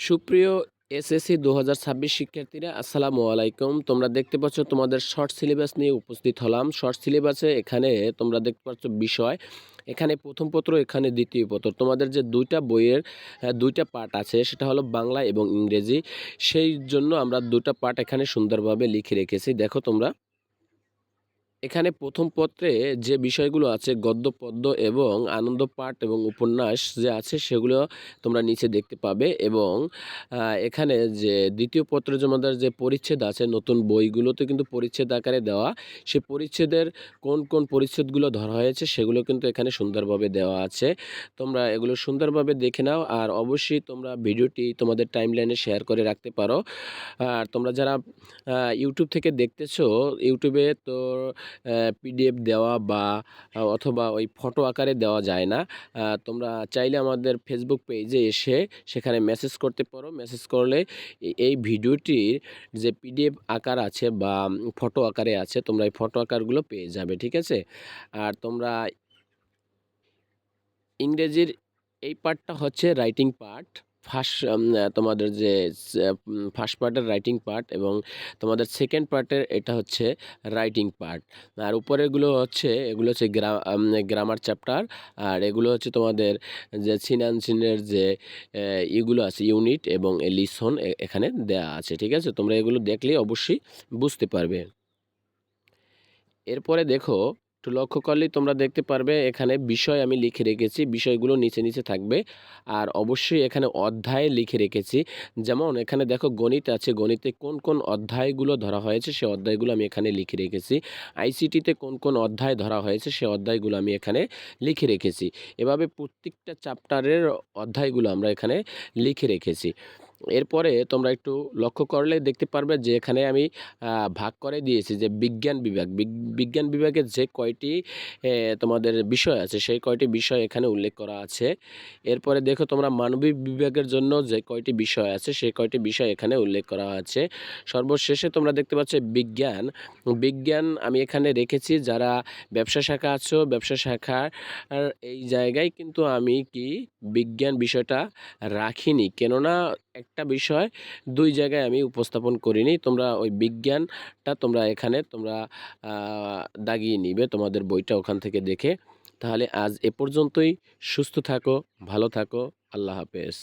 সুপ্রিয় এসএসসি দু হাজার ছাব্বিশ শিক্ষার্থীরা আসসালামু আলাইকুম। তোমরা দেখতে পাচ্ছ তোমাদের শর্ট সিলেবাস নিয়ে উপস্থিত হলাম। শর্ট সিলেবাসে এখানে তোমরা দেখতে পাচ্ছ বিষয়। এখানে প্রথম পত্র এখানে দ্বিতীয় পত্র। তোমাদের যে দুইটা বইয়ের আহ, দুইটা পার্ট আছে সেটা হলো বাংলা এবং ইংরেজি। সেই জন্য আমরা দুটা পার্ট এখানে সুন্দরভাবে লিখে রেখেছি। দেখো তোমরা। এখানে প্রথম পত্রে যে বিষয়গুলো আছে গদ্য পদ্য এবং আনন্দ পাঠ এবং উপন্যাস যে আছে, সেগুলো তোমরা নিচে দেখতে পাবে এবং এখানে যে দ্বিতীয় পত্রে যে আমাদের যে পরিচ্ছেদ আছে, নতুন বইগুলোতে কিন্তু পরিচ্ছেদ আকারে দেওয়া, সে পরিচ্ছেদের কোন কোন পরিচ্ছেদগুলো ধরা হয়েছে, সেগুলো কিন্তু এখানে সুন্দরভাবে দেওয়া আছে। তোমরা এগুলো সুন্দরভাবে দেখে নাও আর অবশ্যই তোমরা ভিডিওটি তোমাদের টাইমলাইনে শেয়ার করে রাখতে পারো। আর তোমরা যারা ইউটিউব থেকে দেখতেছো, ইউটিউবে তো পিডিএফ দেওয়া বা অথবা ওই ফটো আকারে দেওয়া যায় না। তোমরা চাইলে আমাদের ফেসবুক পেজে এসে সেখানে মেসেজ করতে পারো। মেসেজ করলে এই ভিডিওটির যে পিডিএফ আকার আছে বা ফটো আকারে আছে, তোমরা এই ফটো আকারগুলো পেয়ে যাবে, ঠিক আছে? আর তোমরা ইংরেজির এই পার্টটা হচ্ছে রাইটিং পার্ট ফার্স্ট তোমাদের যে ফার্স্ট পার্টের রাইটিং পার্ট এবং তোমাদের সেকেন্ড পার্টের এটা হচ্ছে রাইটিং পার্ট আর উপরেরগুলো হচ্ছে, এগুলো হচ্ছে গ্রামার চ্যাপ্টার আর এগুলো হচ্ছে তোমাদের যে সিনানসিনের যে ইগুলো আছে ইউনিট এবং লিসন এখানে দেয়া আছে, ঠিক আছে? তোমরা এগুলো দেখলেই অবশ্যই বুঝতে পারবে। এরপরে দেখো একটু লক্ষ্য করলেই তোমরা দেখতে পারবে, এখানে বিষয় আমি লিখে রেখেছি, বিষয়গুলো নিচে নিচে থাকবে। আর অবশ্যই এখানে অধ্যায় লিখে রেখেছি। যেমন এখানে দেখো গণিত আছে, গণিতে কোন কোন অধ্যায়গুলো ধরা হয়েছে, সে অধ্যায়গুলো আমি এখানে লিখে রেখেছি। আইসিটিতে কোন কোন অধ্যায় ধরা হয়েছে, সে অধ্যায়গুলো আমি এখানে লিখে রেখেছি। এভাবে প্রত্যেকটা চ্যাপ্টারের অধ্যায়গুলো আমরা এখানে লিখে রেখেছি। এরপরে তোমরা একটু লক্ষ্য করলে দেখতে পারবে যে এখানে আমি ভাগ করে দিয়েছি যে বিজ্ঞান বিভাগ। বিজ্ঞান বিভাগের যে কয়টি তোমাদের বিষয় আছে, সেই কয়টি বিষয় এখানে উল্লেখ করা আছে। এরপরে দেখো তোমরা মানবিক বিভাগের জন্য যে কয়টি বিষয় আছে, সেই কয়টি বিষয় এখানে উল্লেখ করা আছে। সর্বশেষে তোমরা দেখতে পাচ্ছ বিজ্ঞান। বিজ্ঞান আমি এখানে রেখেছি, যারা ব্যবসা শাখা আছো, ব্যবসা শাখার এই জায়গায় কিন্তু আমি কি বিজ্ঞান বিষয়টা রাখিনি। কেননা একটা বিষয় দুই জায়গায় আমি উপস্থাপন করিনি। তোমরা ওই বিজ্ঞানটা তোমরা এখানে তোমরা দাগিয়ে নিবে তোমাদের বইটা ওখান থেকে দেখে। তাহলে আজ এ পর্যন্তই। সুস্থ থাকো, ভালো থাকো। আল্লাহ হাফেজ।